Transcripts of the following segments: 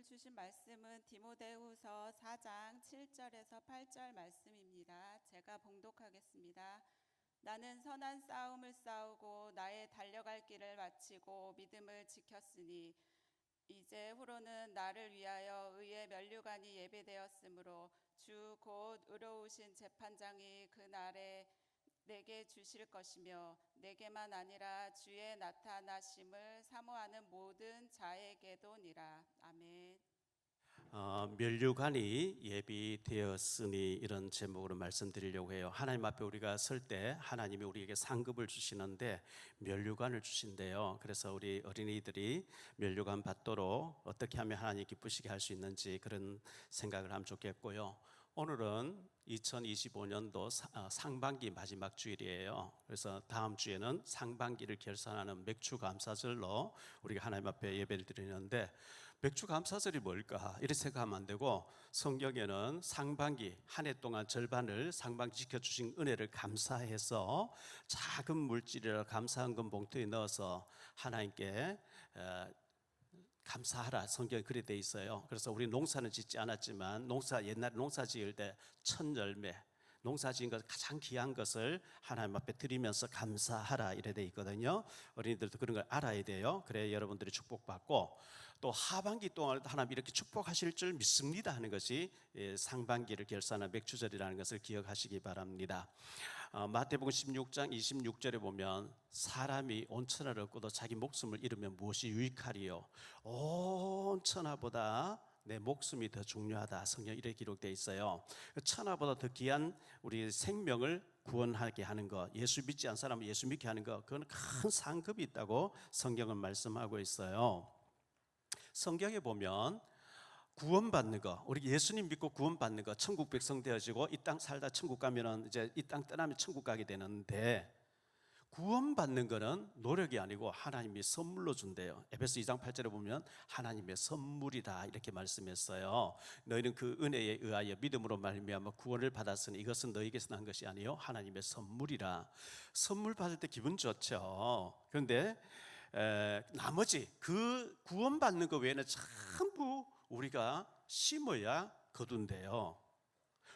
오늘 주신 말씀은 디모데후서 4장 7절에서 8절 말씀입니다. 제가 봉독하겠습니다. 나는 선한 싸움을 싸우고 나의 달려갈 길을 마치고 믿음을 지켰으니 이제 후로는 나를 위하여 의의 면류관이 예배되었으므로 주 곧 의로우신 재판장이 그 날에 내게 주실 것이며 내게만 아니라 주의 나타나심을 사모하는 모든 자에게도니라 아멘. 어, 면류관이 예비되었으니 이런 제목으로 말씀드리려고 해요. 하나님 앞에 우리가 설 때 하나님이 우리에게 상급을 주시는데 면류관을 주신대요. 그래서 우리 어린이들이 면류관 받도록 어떻게 하면 하나님 기쁘시게 할 수 있는지 그런 생각을 하면 좋겠고요. 오늘은 2025년도 어, 상반기 마지막 주일이에요. 그래서 다음 주에는 상반기를 결산하는 맥주 감사절로 우리가 하나님 앞에 예배를 드리는데 맥주 감사절이 뭘까? 이렇게 생각하면 안 되고 성경에는 상반기 한 해 동안 절반을 상반기 지켜주신 은혜를 감사해서 작은 물질이라 감사한 금 봉투에 넣어서 하나님께 어, 감사하라 성경에 그리 돼 있어요. 그래서 우리 농사는 짓지 않았지만 농사 옛날 농사 지을 때 첫 열매 농사 지은 것 가장 귀한 것을 하나님 앞에 드리면서 감사하라 이래 돼 있거든요. 어린이들도 그런 걸 알아야 돼요. 그래 여러분들이 축복받고 또 하반기 동안 하나님 이렇게 축복하실 줄 믿습니다 하는 것이 예, 상반기를 결산한 맥주절이라는 것을 기억하시기 바랍니다. 어, 마태복음 16장 26절에 보면 사람이 온 천하를 얻고도 자기 목숨을 잃으면 무엇이 유익하리요? 온 천하보다 내 목숨이 더 중요하다. 성경 이렇게 기록되어 있어요. 천하보다 더 귀한 우리 생명을 구원하게 하는 것, 예수 믿지 않은 사람을 예수 믿게 하는 것, 그건 큰 상급이 있다고 성경은 말씀하고 있어요. 성경에 보면 구원받는 거, 우리 예수님 믿고 구원받는 거, 천국 백성 되어지고 이 땅 살다 천국 가면은 이제 이 땅 떠나면 천국 가게 되는데 구원받는 거는 노력이 아니고 하나님이 선물로 준대요. 에베소 2장 8절에 보면 하나님의 선물이다 이렇게 말씀했어요. 너희는 그 은혜에 의하여 믿음으로 말미암아 구원을 받았으니 이것은 너희에게서 난 것이 아니요 하나님의 선물이라. 선물 받을 때 기분 좋죠. 그런데 에, 나머지 그 구원받는 것 외에는 전부 우리가 심어야 거둔대요.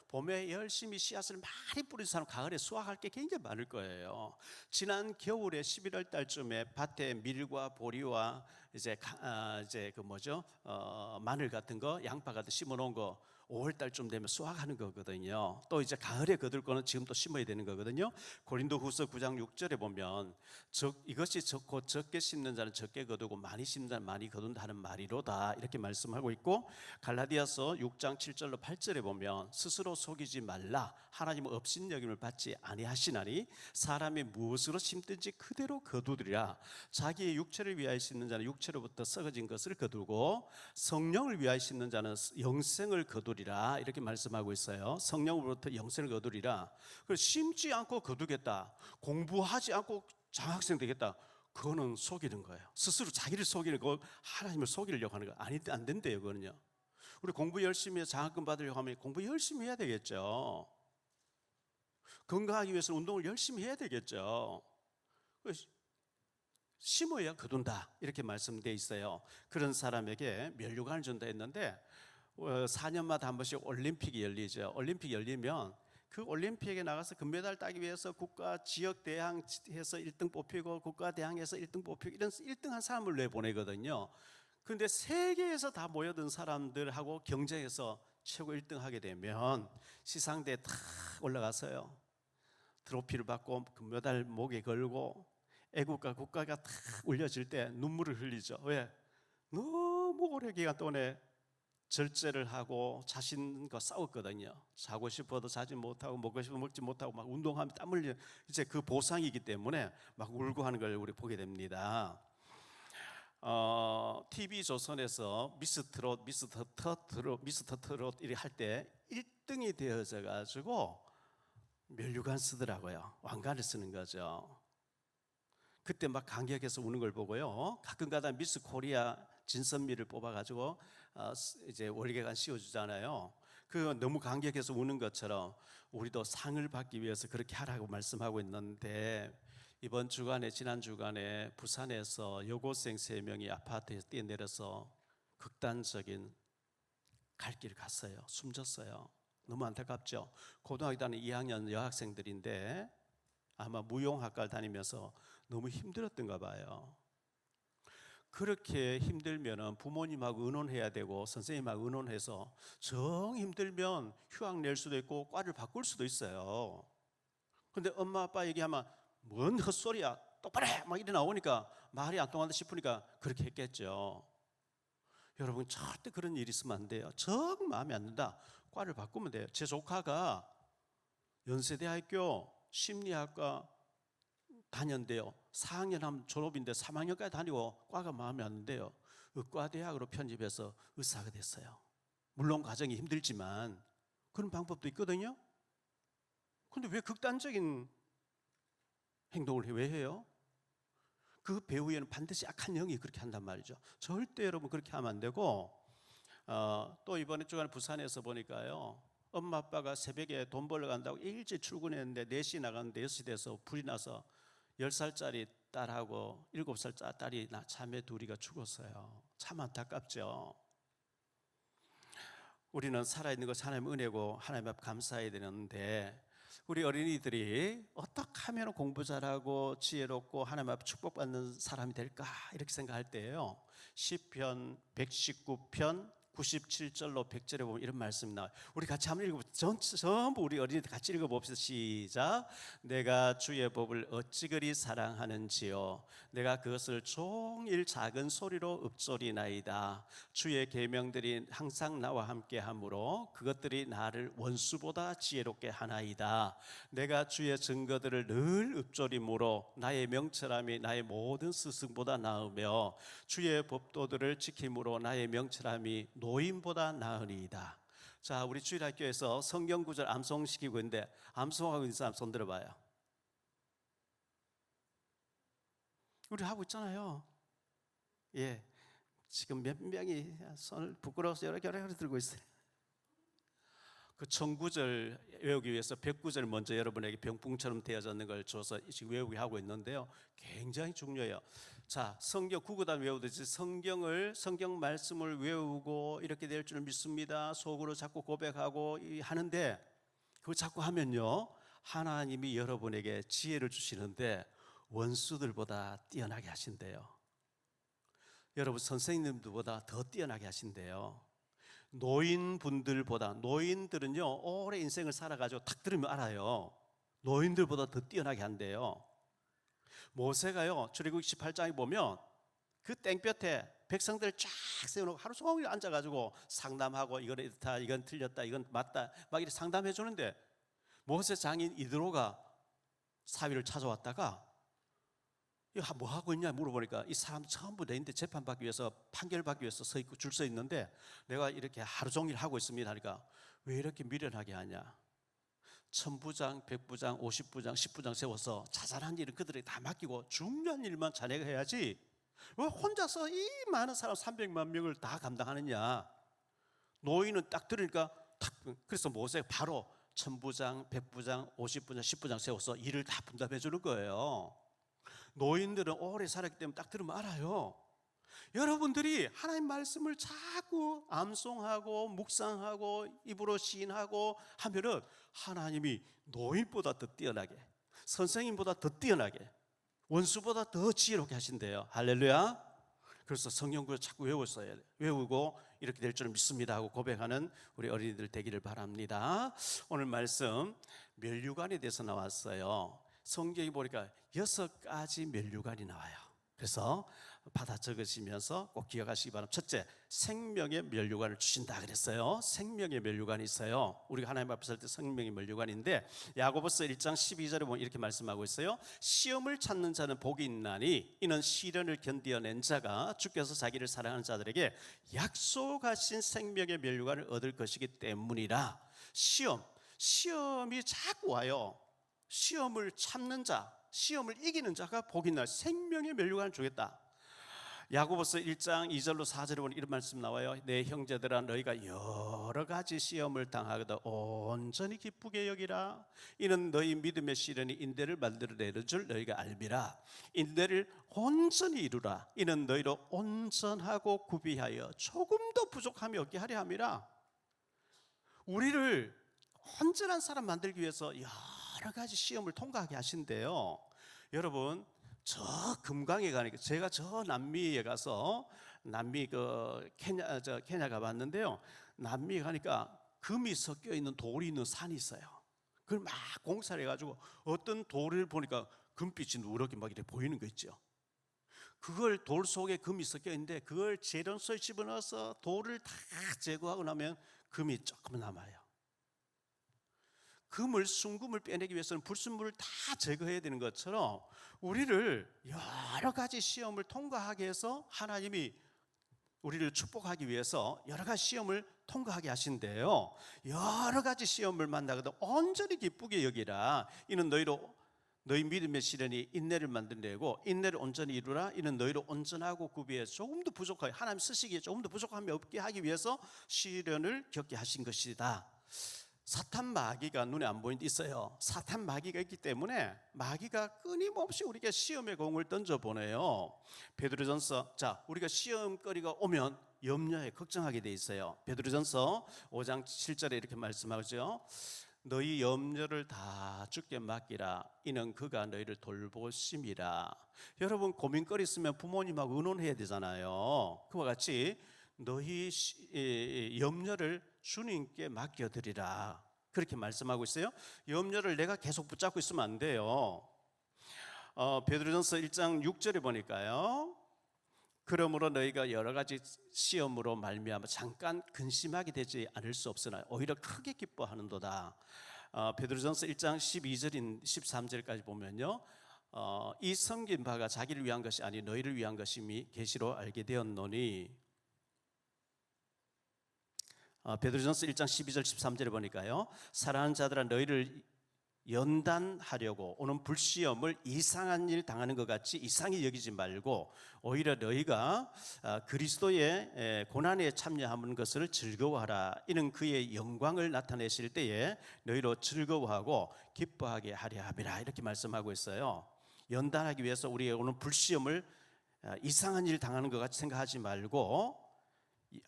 봄에 열심히 씨앗을 많이 뿌린 사람 가을에 수확할 게 굉장히 많을 거예요. 지난 겨울에 11월 달쯤에 밭에 밀과 보리와 이제 가, 아, 이제 그 뭐죠 어, 마늘 같은 거 양파 같은 심어 놓은 거 5월 달쯤 되면 수확하는 거거든요. 또 이제 가을에 거둘 거는 지금 또 심어야 되는 거거든요. 고린도후서 9장 6절에 보면 적 이것이 적고 적게 심는 자는 적게 거두고 많이 심는 자는 많이 거둔다는 말이로다 이렇게 말씀하고 있고 갈라디아서 6장 7절로 8절에 보면 스스로 속이지 말라 하나님은 업신여김을 받지 아니하시나니 사람이 무엇으로 심든지 그대로 거두리라 자기의 육체를 위하여 심는 자는 육체로부터 썩어진 것을 거두고 성령을 위하여 심는 자는 영생을 거두리라 이렇게 말씀하고 있어요 성령으로부터 영생을 거두리라 그 심지 않고 거두겠다 공부하지 않고 장학생 되겠다 그거는 속이는 거예요 스스로 자기를 속이는 거 하나님을 속이려고 하는 거 아니 안 된대요 그거는요 우리 공부 열심히 해서 장학금 받으려고 하면 공부 열심히 해야 되겠죠. 건강하기 위해서 운동을 열심히 해야 되겠죠. 심어야 거둔다. 이렇게 말씀되어 있어요. 그런 사람에게 면류관을 준다 했는데, 4년마다 한 번씩 올림픽이 열리죠. 올림픽 열리면 그 올림픽에 나가서 금메달 따기 위해서 국가 지역 대항해서 1등 뽑히고 국가 대항해서 1등 뽑히고 이런 1등한 사람을 내보내거든요. 근데 세계에서 다 모여든 사람들하고 경쟁해서 최고 1등 하게 되면 시상대에 탁 올라가서요. 트로피를 받고 금메달 목에 걸고 애국가 국가가 탁 울려질 때 눈물을 흘리죠. 왜? 너무 오래 기간 동안에 절제를 하고 자신과 싸웠거든요. 자고 싶어도 자지 못하고 먹고 싶어 먹지 못하고 막 운동하면 땀 흘려 이제 그 보상이기 때문에 막 울고 하는 걸 우리 보게 됩니다. 어, TV 조선에서 미스터 트롯, 미스 터 트롯 이렇게 할 때 1등이 되어져 가지고 면류관 쓰더라고요. 왕관을 쓰는 거죠. 그때 막 감격해서 우는 걸 보고요. 가끔가다 미스 코리아 진선미를 뽑아가지고 어, 이제 월계관 씌워주잖아요. 그 너무 감격해서 우는 것처럼 우리도 상을 받기 위해서 그렇게 하라고 말씀하고 있는데 이번 주간에 지난 주간에 부산에서 여고생 세 명이 아파트에서 뛰어내려서 극단적인 갈 길을 갔어요. 숨졌어요. 너무 안타깝죠. 고등학교 다니는 2학년 여학생들인데 아마 무용학과를 다니면서 너무 힘들었던가 봐요. 그렇게 힘들면은 부모님하고 의논해야 되고 선생님하고 의논해서 정 힘들면 휴학 낼 수도 있고 과를 바꿀 수도 있어요. 근데 엄마 아빠 얘기하면 뭔 헛소리야 똑바로 해! 막 이래 나오니까 말이 안 통한다 싶으니까 그렇게 했겠죠. 여러분 절대 그런 일이 있으면 안 돼요. 정 마음에 안 든다. 과를 바꾸면 돼요. 제 조카가 연세대학교 심리학과 다녔는데요. 4학년 하면 졸업인데 3학년까지 다니고 과가 마음에 안 든대요. 의과대학으로 편집해서 의사가 됐어요. 물론 과정이 힘들지만 그런 방법도 있거든요. 근데 왜 극단적인 행동을 왜 해요? 그 배우에는 반드시 악한 영이 그렇게 한단 말이죠. 절대 여러분 그렇게 하면 안 되고 어, 또 이번에 주간 부산에서 보니까요. 엄마 아빠가 새벽에 돈 벌러 간다고 일찍 출근했는데 4시 나갔는데 6시 돼서 불이 나서 10살짜리 딸하고 7살 딸이 나 자매 둘이가 죽었어요. 참 안타깝죠. 우리는 살아있는 것 하나님 은혜고 하나님 앞 감사해야 되는데 우리 어린이들이 어떻게 하면 공부 잘하고 지혜롭고 하나님 앞 축복받는 사람이 될까 이렇게 생각할 때예요. 시편 119편 97절로 100절에 보면 이런 말씀이 나와요. 우리 같이 한번 읽어 전, 전부 우리 어린이들 같이 읽어 봅시다. 시작. 내가 주의 법을 어찌 그리 사랑하는지요. 내가 그것을 종일 작은 소리로 읊조리나이다. 주의 계명들이 항상 나와 함께 하므로 그것들이 나를 원수보다 지혜롭게 하나이다. 내가 주의 증거들을 늘 읊조림으로 나의 명철함이 나의 모든 스승보다 나으며 주의 법도들을 지킴으로 나의 명철함이 노인보다 나으리이다. 자, 우리 주일학교에서 성경 구절 암송 시키고 있는데 암송하고 있는 사람 손 들어봐요. 우리 하고 있잖아요. 예, 지금 몇 명이 손을 부끄러워서 여러 개를 들고 있어요. 그 청구절 외우기 위해서 백구절 먼저 여러분에게 병풍처럼 되어졌는 걸 줘서 지금 외우게 하고 있는데요. 굉장히 중요해요. 자, 성경 구구단 외우듯이 성경을 성경 말씀을 외우고 이렇게 될 줄 믿습니다. 속으로 자꾸 고백하고 이- 하는데 그거 자꾸 하면요. 하나님이 여러분에게 지혜를 주시는데 원수들보다 뛰어나게 하신대요. 여러분 선생님들보다 더 뛰어나게 하신대요. 노인분들보다 노인들은요 오래 인생을 살아가지고 탁 들으면 알아요. 노인들보다 더 뛰어나게 한대요. 모세가요 출애굽 18장에 보면 그 땡볕에 백성들 쫙 세워놓고 하루 종일 앉아가지고 상담하고 이건 이렇다 이건 틀렸다 이건 맞다 막 이렇게 상담해 주는데 모세 장인 이드로가 사위를 찾아왔다가 이거 뭐 하고 있냐 물어보니까 이 사람 전부 내인데 재판 받기 위해서 판결 받기 위해서 서 있고 줄 서 있는데 내가 이렇게 하루 종일 하고 있습니다 하니까 왜 이렇게 미련하게 하냐 천부장, 백부장, 오십부장, 십부장 세워서 자잘한 일은 그들에게 다 맡기고 중요한 일만 자네가 해야지. 왜 혼자서 이 많은 사람 300만 명을 다 감당하느냐? 노인은 딱 들으니까 탁 그래서 모세가 바로 천부장, 백부장, 오십부장, 십부장 세워서 일을 다 분담해 주는 거예요. 노인들은 오래 살았기 때문에 딱 들으면 알아요. 여러분들이 하나님 말씀을 자꾸 암송하고 묵상하고 입으로 시인하고 하면은 하나님이 노인보다 더 뛰어나게 선생님보다 더 뛰어나게 원수보다 더 지혜롭게 하신대요. 할렐루야. 그래서 성경을 자꾸 외웠어야 돼. 외우고 이렇게 될 줄 믿습니다 하고 고백하는 우리 어린이들 되기를 바랍니다. 오늘 말씀 멸류관에 대해서 나왔어요. 성경이 보니까 여섯 가지 멸류관이 나와요. 그래서 받아 적으시면서 꼭 기억하시기 바랍니다. 첫째, 생명의 멸류관을 주신다 그랬어요. 생명의 멸류관이 있어요. 우리가 하나님 앞에 설 때 생명의 멸류관인데 야고보서 1장 12절에 보면 이렇게 말씀하고 있어요. 시험을 찾는 자는 복이 있나니 이는 시련을 견디어낸 자가 주께서 자기를 사랑하는 자들에게 약속하신 생명의 멸류관을 얻을 것이기 때문이라. 시험, 시험이 자꾸 와요. 시험을 참는 자, 시험을 이기는 자가 복이 나 생명의 멸류관을 주겠다. 야고보서 1장 2절로 4절에 보면 이런 말씀 나와요. 내 형제들아 너희가 여러 가지 시험을 당하거든 온전히 기쁘게 여기라. 이는 너희 믿음의 시련이 인대를 만들어내는 줄 너희가 알미라. 인대를 온전히 이루라. 이는 너희로 온전하고 구비하여 조금도 부족함이 없게 하려 함이라. 우리를 온전한 사람 만들기 위해서 여러 가지 시험을 통과하게 하신대요. 여러분 저 금강에 가니까 제가 저 남미에 가서 남미 그 케냐 저 케냐 가봤는데요. 남미 가니까 금이 섞여 있는 돌이 있는 산이 있어요. 그걸 막 공사를 해가지고 어떤 돌을 보니까 금빛이 누렇게 막 이렇게 보이는 거 있죠. 그걸 돌 속에 금이 섞여 있는데 그걸 재련소에 집어넣어서 돌을 다 제거하고 나면 금이 조금 남아요. 금을 순금을 빼내기 위해서는 불순물을 다 제거해야 되는 것처럼 우리를 여러 가지 시험을 통과하게 해서 하나님이 우리를 축복하기 위해서 여러 가지 시험을 통과하게 하신대요. 여러 가지 시험을 만나거든 온전히 기쁘게 여기라. 이는 너희로 너희 믿음의 시련이 인내를 만들내고 인내를 온전히 이루라. 이는 너희로 온전하고 구비해 조금도 부족하게 하나님 쓰시기에 조금도 부족함이 없게 하기 위해서 시련을 겪게 하신 것이다. 사탄 마귀가 눈에 안 보이는데 있어요. 사탄 마귀가 있기 때문에 마귀가 끊임없이 우리에게 시험의 공을 던져 보내요. 베드로전서 자 우리가 시험거리가 오면 염려해 걱정하게 돼 있어요. 베드로전서 5장 7절에 이렇게 말씀하죠. 너희 염려를 다 주께 맡기라. 이는 그가 너희를 돌보심이라. 여러분 고민거리 있으면 부모님하고 의논해야 되잖아요. 그와 같이 너희 염려를 주님께 맡겨드리라. 그렇게 말씀하고 있어요. 염려를 내가 계속 붙잡고 있으면 안 돼요. 어, 베드로전서 1장 6절에 보니까요. 그러므로 너희가 여러 가지 시험으로 말미암아 잠깐 근심하게 되지 않을 수 없으나 오히려 크게 기뻐하는도다. 어, 베드로전서 1장 12절인 13절까지 보면요. 어, 이 섬긴 바가 자기를 위한 것이 아니 너희를 위한 것임이 계시로 알게 되었노니 어, 베드로전서 1장 12절 13절에 보니까요. 사랑하는 자들아 너희를 연단하려고 오는 불시험을 이상한 일 당하는 것 같이 이상히 여기지 말고 오히려 너희가 아, 그리스도의 에, 고난에 참여하는 것을 즐거워하라 이는 그의 영광을 나타내실 때에 너희로 즐거워하고 기뻐하게 하려 함이라 이렇게 말씀하고 있어요. 연단하기 위해서 우리의 오는 불시험을 아, 이상한 일 당하는 것 같이 생각하지 말고 이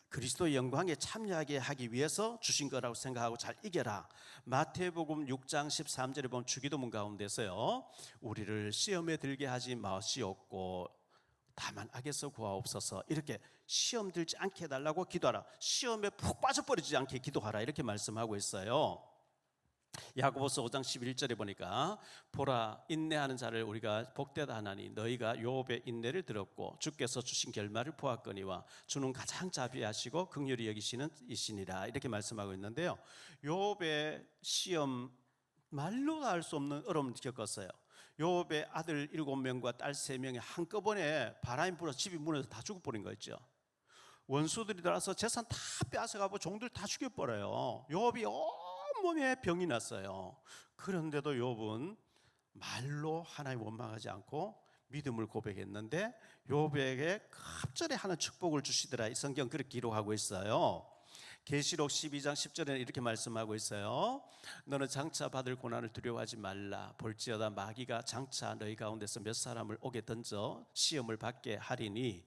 그리스도의 영광에 참여하게 하기 위해서 주신 거라고 생각하고 잘 이겨라. 마태복음 6장 13절에 보면 주기도문 가운데서요. 우리를 시험에 들게 하지 마시옵고 다만 악에서 구하옵소서. 이렇게 시험 들지 않게 해 달라고 기도하라. 시험에 푹 빠져버리지 않게 기도하라. 이렇게 말씀하고 있어요. 야고보서 5장 11절에 보니까 보라 인내하는 자를 우리가 복되다 하나니 너희가 요업의 인내를 들었고 주께서 주신 결말을 보았거니와 주는 가장 자비하시고 긍휼히 여기시는 이시니라 이렇게 말씀하고 있는데요. 요업의 시험 말로 다할수 없는 어려움을 겪었어요. 요업의 아들 일곱 명과 딸세 명이 한꺼번에 바람이 불어서 집이 무너져 다 죽어버린 거 있죠. 원수들이 들어와서 재산 다 빼앗아가고 종들 다 죽여버려요. 요업이 온 몸에 병이 났어요. 그런데도 욥은 말로 하나님 원망하지 않고 믿음을 고백했는데 욥에게 갑절에 하는 축복을 주시더라. 이 성경 그렇게 기록하고 있어요. 계시록 12장 10절에는 이렇게 말씀하고 있어요. 너는 장차 받을 고난을 두려워하지 말라. 볼지어다 마귀가 장차 너희 가운데서 몇 사람을 오게 던져 시험을 받게 하리니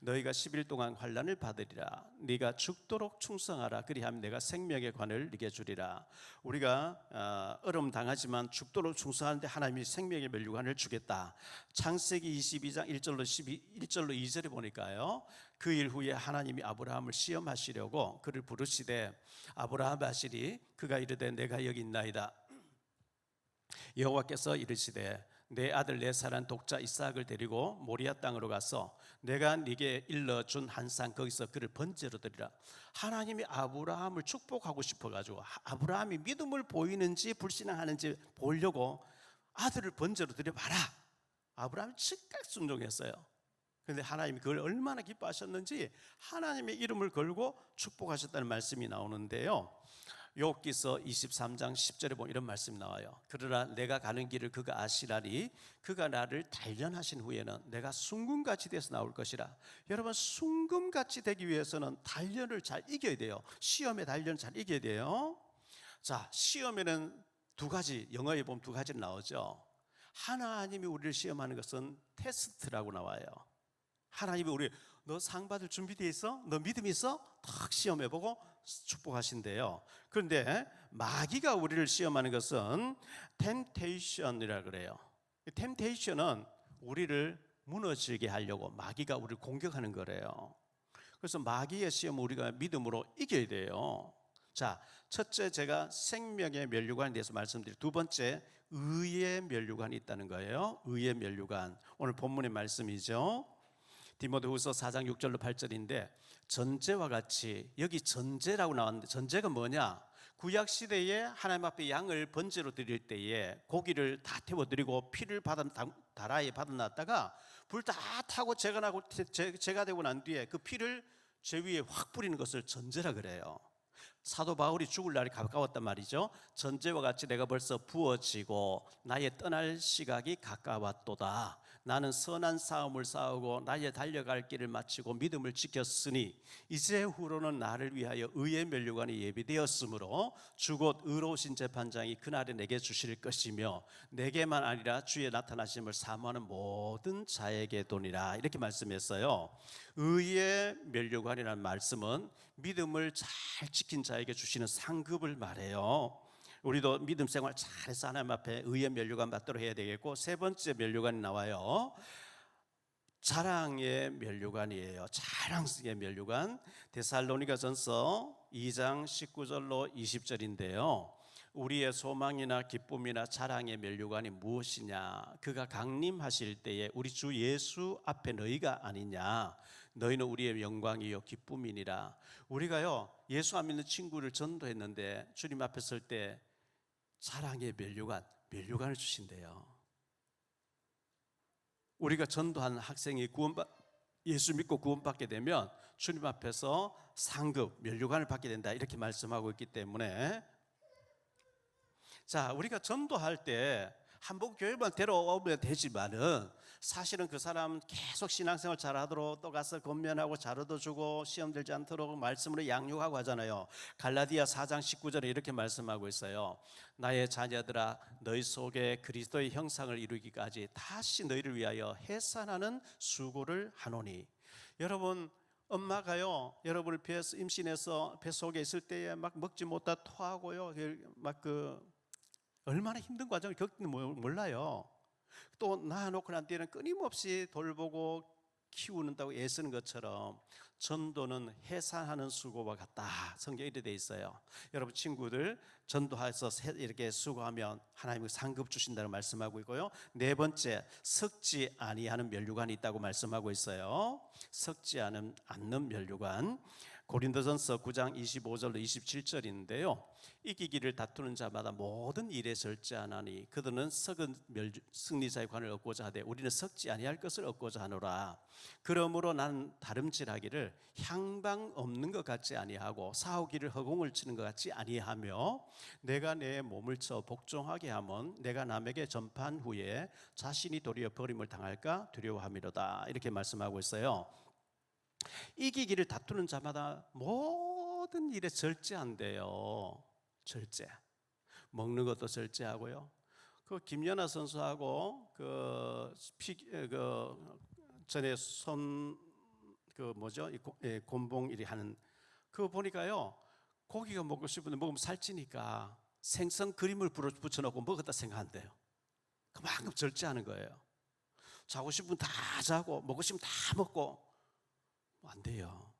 너희가 10일 동안 환란을 받으리라. 네가 죽도록 충성하라. 그리하면 내가 생명의 관을 네게 주리라. 우리가 어, 어려움 당하지만 죽도록 충성하는데 하나님이 생명의 멸류관을 주겠다. 창세기 22장 1절로 12 1절로 2절에 보니까요. 그 일 후에 하나님이 아브라함을 시험하시려고 그를 부르시되 아브라함 하시리 그가 이르되 내가 여기 있나이다. 여호와께서 이르시되 내 아들 내 사랑 독자 이삭을 데리고 모리아 땅으로 가서 내가 네게 일러 준 한 산 거기서 그를 번제로 드리라. 하나님이 아브라함을 축복하고 싶어 가지고 아브라함이 믿음을 보이는지 불신앙하는지 보려고 아들을 번제로 드려 봐라. 아브라함이 즉각 순종했어요. 그런데 하나님이 그걸 얼마나 기뻐하셨는지 하나님의 이름을 걸고 축복하셨다는 말씀이 나오는데요. 욥기서 23장 10절에 보면 이런 말씀이 나와요. 그러나 내가 가는 길을 그가 아시라니 그가 나를 단련하신 후에는 내가 순금같이 돼서 나올 것이라. 여러분 순금같이 되기 위해서는 단련을 잘 이겨야 돼요. 시험의 단련을 잘 이겨야 돼요. 자, 시험에는 두 가지 영어에 보면 두 가지 나오죠. 하나님이 우리를 시험하는 것은 테스트라고 나와요. 하나님이 우리 너 상 받을 준비돼 있어? 너 믿음 있어? 탁 시험해 보고 축복하신대요. 그런데 마귀가 우리를 시험하는 것은 템테이션이라 그래요. 템테이션은 우리를 무너지게 하려고 마귀가 우리를 공격하는 거래요. 그래서 마귀의 시험을 우리가 믿음으로 이겨야 돼요. 자, 첫째 제가 생명의 면류관에 대해서 말씀드릴 두 번째 의의 면류관이 있다는 거예요. 의의 면류관. 오늘 본문의 말씀이죠. 디모데후서 4장 6절로 8절인데 전제와 같이 여기 전제라고 나왔는데 전제가 뭐냐? 구약 시대에 하나님 앞에 양을 번제로 드릴 때에 고기를 다 태워 드리고 피를 받아 다라에 받아 놨다가 불 다 타고 제가 나고 제- 제가 되고 난 뒤에 그 피를 제 위에 확 뿌리는 것을 전제라 그래요. 사도 바울이 죽을 날이 가까웠단 말이죠. 전제와 같이 내가 벌써 부어지고 나의 떠날 시각이 가까웠도다. 나는 선한 싸움을 싸우고 나의 달려갈 길을 마치고 믿음을 지켰으니 이제 후로는 나를 위하여 의의 면류관이 예비되었으므로 주곧 의로우신 재판장이 그날에 내게 주실 것이며 내게만 아니라 주의 나타나심을 사모하는 모든 자에게 도니라 이렇게 말씀했어요. 의의 면류관이라는 말씀은 믿음을 잘 지킨 자에게 주시는 상급을 말해요. 우리도 믿음 생활 잘해서 하나님 앞에 의의 면류관 받도록 해야 되겠고 세 번째 면류관이 나와요. 자랑의 면류관이에요. 자랑의 면류관. 데살로니가전서 2장 19절로 20절인데요. 우리의 소망이나 기쁨이나 자랑의 면류관이 무엇이냐? 그가 강림하실 때에 우리 주 예수 앞에 너희가 아니냐? 너희는 우리의 영광이요 기쁨이니라. 우리가요 예수 안 믿는 친구를 전도했는데 주님 앞에 설 때 자랑의 면류관, 면류관을 주신대요. 우리가 전도한 학생이 구원받 예수 믿고 구원받게 되면 주님 앞에서 상급 면류관을 받게 된다 이렇게 말씀하고 있기 때문에 자 우리가 전도할 때 한복 교회만 데려오면 되지만은 사실은 그 사람 계속 신앙생활 잘하도록 또 가서 건면하고 자료도 주고 시험 들지 않도록 말씀으로 양육하고 하잖아요. 갈라디아 4장 19절에 이렇게 말씀하고 있어요. 나의 자녀들아 너희 속에 그리스도의 형상을 이루기까지 다시 너희를 위하여 해산하는 수고를 하노니 여러분 엄마가요 여러분을 임신해서 배 속에 있을 때에 막 먹지 못하 토하고요 막 그 얼마나 힘든 과정을 겪는지 몰라요. 또 낳아놓고 난 뒤에는 끊임없이 돌보고 키우는다고 애쓰는 것처럼 전도는 해산하는 수고와 같다. 성경에 이렇게 돼 있어요. 여러분 친구들 전도해서 이렇게 수고하면 하나님이 상급 주신다는 말씀하고 있고요. 네 번째 섞지 아니하는 면류관이 있다고 말씀하고 있어요. 섞지 않은 않는 면류관. 고린도전서 9장 25절로 27절인데요. 이기기를 다투는 자마다 모든 일에 절제하나니 그들은 썩은 멸, 승리자의 관을 얻고자 하되 우리는 썩지 아니할 것을 얻고자 하노라. 그러므로 나는 다름질하기를 향방 없는 것 같지 아니하고 사오기를 허공을 치는 것 같지 아니하며 내가 내 몸을 쳐 복종하게 하면 내가 남에게 전파한 후에 자신이 도리어 버림을 당할까 두려워함이로다. 이렇게 말씀하고 있어요. 이기기를 다투는 자마다 모든 일에 절제한대요. 절제. 먹는 것도 절제하고요. 그 김연아 선수하고 그, 피, 그 전에 손 그 뭐죠? 예, 곤봉 일이 하는 그거 보니까요. 고기가 먹고 싶은데 먹으면 살찌니까 생선 그림을 붙여놓고 먹었다 생각한대요. 그만큼 절제하는 거예요. 자고 싶으면 다 자고 먹고 싶으면 다 먹고 안 돼요.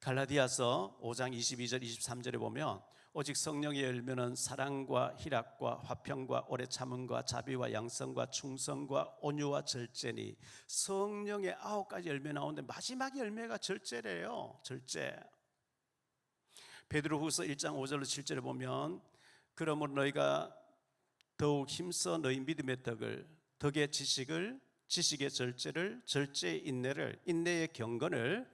갈라디아서 5장 22절 23절에 보면 오직 성령의 열매는 사랑과 희락과 화평과 오래 참음과 자비와 양성과 충성과 온유와 절제니 성령의 아홉 가지 열매 나오는데 마지막 열매가 절제래요. 절제. 베드로후서 1장 5절로 7절에 보면 그러므로 너희가 더욱 힘써 너희 믿음의 덕을 덕의 지식을 지식의 절제를 절제의 인내를 인내의 경건을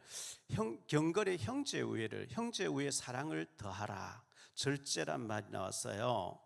형, 경건의 형제 우애를 형제 우애 사랑을 더하라 절제란 말이 나왔어요.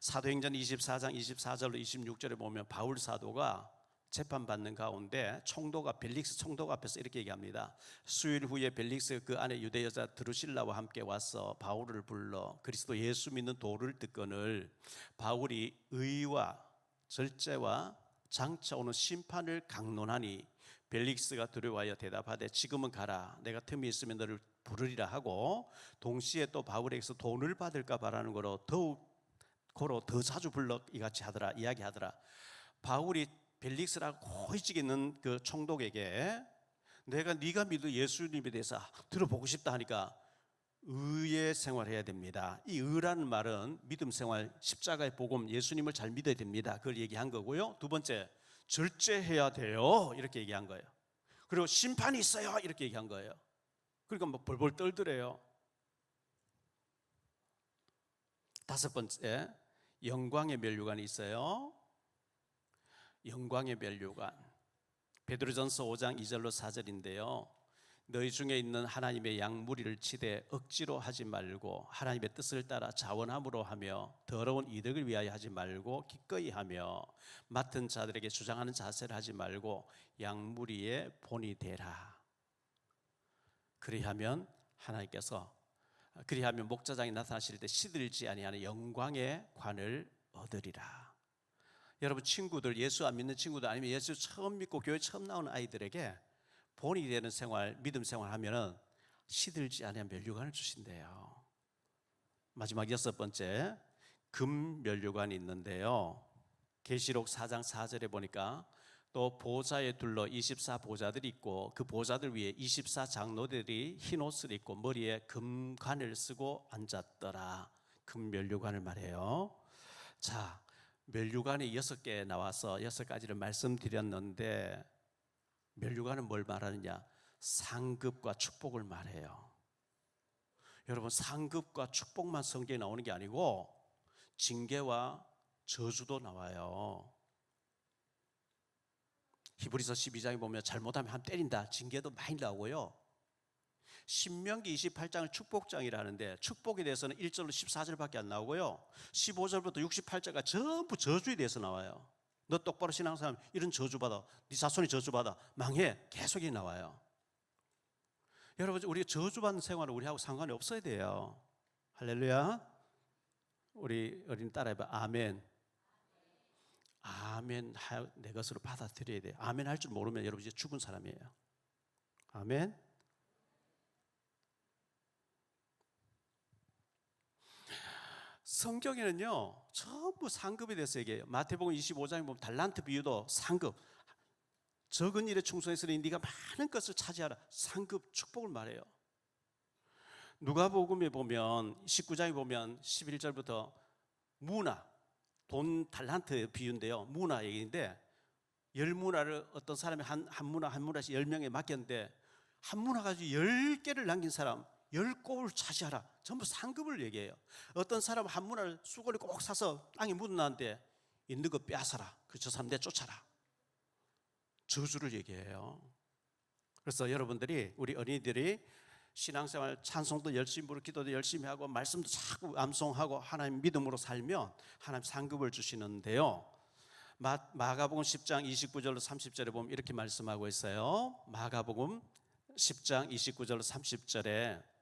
사도행전 24장 24절로 26절에 보면 바울 사도가 재판받는 가운데 총독 앞 벨릭스 총독 앞에서 이렇게 얘기합니다. 수일 후에 벨릭스 그 안에 유대 여자 드루실라와 함께 와서 바울을 불러 그리스도 예수 믿는 도를 듣거늘 바울이 의와 절제와 장차 오는 심판을 강론하니 벨릭스가 두려워하여 대답하되 지금은 가라. 내가 틈이 있으면 너를 부르리라 하고 동시에 또 바울에게서 돈을 받을까 바라는 거로 더욱 고로 더 자주 불러 이같이 하더라 이야기하더라. 바울이 벨릭스라고 호의직 있는 그 총독에게 내가 네가 믿는 예수님에 대해서 들어보고 싶다 하니까 의의 생활해야 됩니다. 이 의라는 말은 믿음 생활, 십자가의 복음, 예수님을 잘 믿어야 됩니다. 그걸 얘기한 거고요. 두 번째, 절제해야 돼요. 이렇게 얘기한 거예요. 그리고 심판이 있어요. 이렇게 얘기한 거예요. 그러니까 뭐 벌벌 떨더래요. 다섯 번째, 영광의 멸류관이 있어요. 영광의 멸류관. 베드로전서 5장 2절로 4절인데요. 너희 중에 있는 하나님의 양무리를 치되 억지로 하지 말고 하나님의 뜻을 따라 자원함으로 하며 더러운 이득을 위하여 하지 말고 기꺼이 하며 맡은 자들에게 주장하는 자세를 하지 말고 양무리의 본이 되라. 그리하면 하나님께서 그리하면 목자장이 나타나실 때 시들지 아니하는 영광의 관을 얻으리라. 여러분 친구들 예수 안 믿는 친구들 아니면 예수 처음 믿고 교회 처음 나오는 아이들에게 본이 되는 생활, 믿음 생활 하면은 시들지 않은 멸류관을 주신대요. 마지막 여섯 번째 금 멸류관이 있는데요. 계시록 4장 4절에 보니까 또 보좌에 둘러 24 보좌들이 있고 그 보좌들 위에 24 장로들이 흰 옷을 입고 머리에 금관을 쓰고 앉았더라. 금 멸류관을 말해요. 자, 멸류관이 여섯 개 나와서 여섯 가지를 말씀드렸는데 멸류관은 뭘 말하느냐? 상급과 축복을 말해요. 여러분 상급과 축복만 성경에 나오는 게 아니고 징계와 저주도 나와요. 히브리서 12장에 보면 잘못하면 한 때린다. 징계도 많이 나오고요. 신명기 28장을 축복장이라는데 축복에 대해서는 1절로 14절밖에 안 나오고요. 15절부터 68절가 전부 저주에 대해서 나와요. 너 똑바로 신앙 사람 이런 저주받아. 네 자손이 저주받아. 망해. 계속 이 나와요. 여러분 우리 저주받는 생활은 우리하고 상관이 없어야 돼요. 할렐루야. 우리 어린 딸아봐 아멘. 아멘 하- 내 것으로 받아들여야 돼요. 아멘 할 줄 모르면 여러분 이제 죽은 사람이에요. 아멘. 성경에는요 전부 상급에 대해서 얘기해요. 마태복음 25장에 보면 달란트 비유도 상급. 적은 일에 충성했으니 네가 많은 것을 차지하라. 상급 축복을 말해요. 누가복음에 보면 19장에 보면 11절부터 문화 돈 달란트 비유인데요. 문화 얘기인데 열 문화를 어떤 사람이 한, 한 문화 한 문화씩 열 명에 맡겼는데 한 문화 가지고 열 개를 남긴 사람 열 꼴을 차지하라. 전부 상급을 얘기해요. 어떤 사람 한 문화를 수고를 꼭 사서 땅에 묻어놨는데 있는 거 빼앗아라. 그저 사람 내 쫓아라. 저주를 얘기해요. 그래서 여러분들이 우리 어린이들이 신앙생활 찬송도 열심히 부르고 기도도 열심히 하고 말씀도 자꾸 암송하고 하나님 믿음으로 살면 하나님 상급을 주시는데요. 마, 마가복음 10장 29절로 30절에 보면 이렇게 말씀하고 있어요. 마가복음 10장 29절로 30절에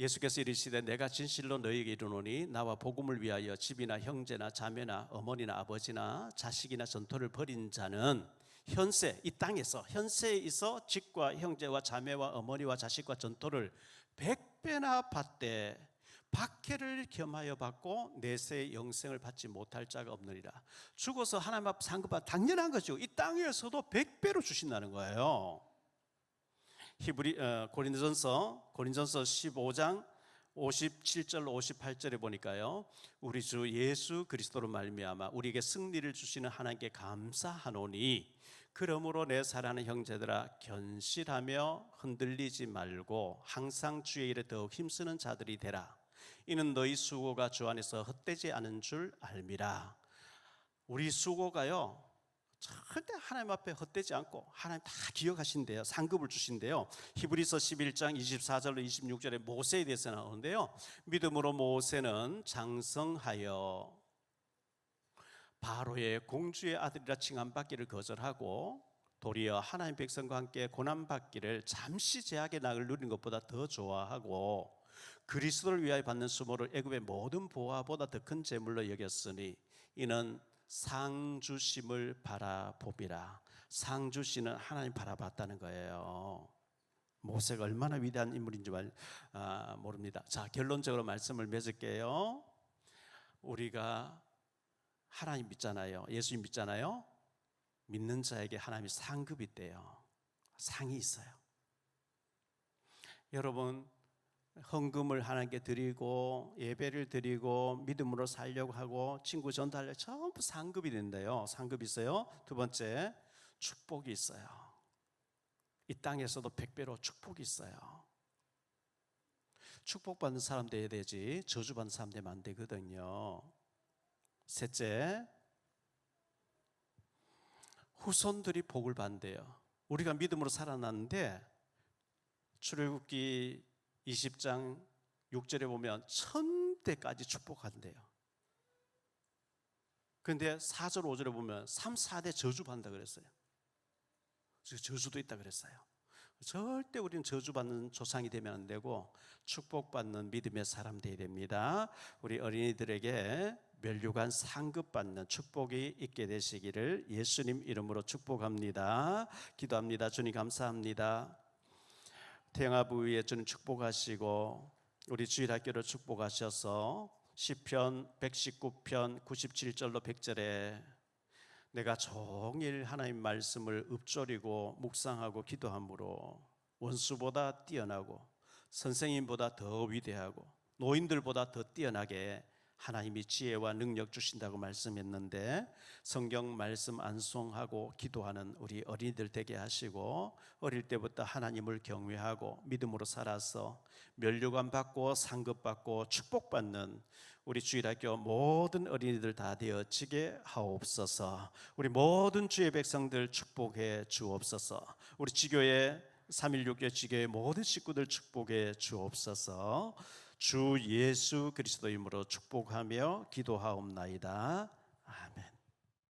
예수께서 이르시되 내가 진실로 너희에게 이르노니 나와 복음을 위하여 집이나 형제나 자매나 어머니나 아버지나 자식이나 전토를 벌인 자는 현세 이 땅에서 현세에 있어 집과 형제와 자매와 어머니와 자식과 전토를 백배나 받되 박해를 겸하여 받고 내세 영생을 받지 못할 자가 없느니라. 죽어서 하나님 앞 상급받 당연한 거죠. 이 땅에서도 백배로 주신다는 거예요. 히브리 어, 고린도전서 고린도전서 15장 57절 58절에 보니까요. 우리 주 예수 그리스도로 말미암아 우리에게 승리를 주시는 하나님께 감사하노니 그러므로 내 사랑하는 형제들아 견실하며 흔들리지 말고 항상 주의 일에 더욱 힘쓰는 자들이 되라. 이는 너희 수고가 주 안에서 헛되지 않은 줄 알미라. 우리 수고가요. 절대 하나님 앞에 헛되지 않고 하나님 다 기억하신대요. 상급을 주신대요. 히브리서 11장 24절로 26절에 모세에 대해서 나오는데요. 믿음으로 모세는 장성하여 바로의 공주의 아들이라 칭함 받기를 거절하고 도리어 하나님 백성과 함께 고난 받기를 잠시 제약의 낙을 누리는 것보다 더 좋아하고 그리스도를 위하여 받는 수모를 애굽의 모든 보화보다 더 큰 재물로 여겼으니 이는 상 주심을 바라봅이라 상 주시는 하나님 바라봤다는 거예요. 모세가 얼마나 위대한 인물인지 말, 아, 모릅니다. 자 결론적으로 말씀을 맺을게요. 우리가 하나님 믿잖아요. 예수님 믿잖아요. 믿는 자에게 하나님이 상급이 있대요. 상이 있어요. 여러분 헌금을 하나님께 드리고 예배를 드리고 믿음으로 살려고 하고 친구 전달려 전부 상급이 된대요. 상급이 있어요. 두 번째 축복이 있어요. 이 땅에서도 백배로 축복이 있어요. 축복받는 사람 돼야 되지 저주받는 사람 되면 안 되거든요. 셋째 후손들이 복을 받는데요. 우리가 믿음으로 살아났는데 출애굽기 20장 6절에 보면 천대까지 축복한대요. 근데 4절 5절에 보면 3, 4대 저주받는다 그랬어요. 저주도 있다 그랬어요. 절대 우리는 저주받는 조상이 되면 안 되고 축복받는 믿음의 사람 되어야 됩니다. 우리 어린이들에게 멸류관 상급받는 축복이 있게 되시기를 예수님 이름으로 축복합니다. 기도합니다. 주님 감사합니다. 태영아부 위에 주님 축복하시고 우리 주일학교를 축복하셔서 시편 119편 97절로 100절에 내가 종일 하나님 말씀을 읊조리고 묵상하고 기도함으로 원수보다 뛰어나고 선생님보다 더 위대하고 노인들보다 더 뛰어나게 하나님이 지혜와 능력 주신다고 말씀했는데 성경 말씀 안송하고 기도하는 우리 어린이들 되게 하시고 어릴 때부터 하나님을 경외하고 믿음으로 살아서 면류관 받고 상급 받고 축복받는 우리 주일학교 모든 어린이들 다 되어지게 하옵소서. 우리 모든 주의 백성들 축복해 주옵소서. 우리 지교의 316개 지교의 모든 식구들 축복해 주옵소서. 주 예수 그리스도 이름으로 축복하며 기도하옵나이다. 아멘.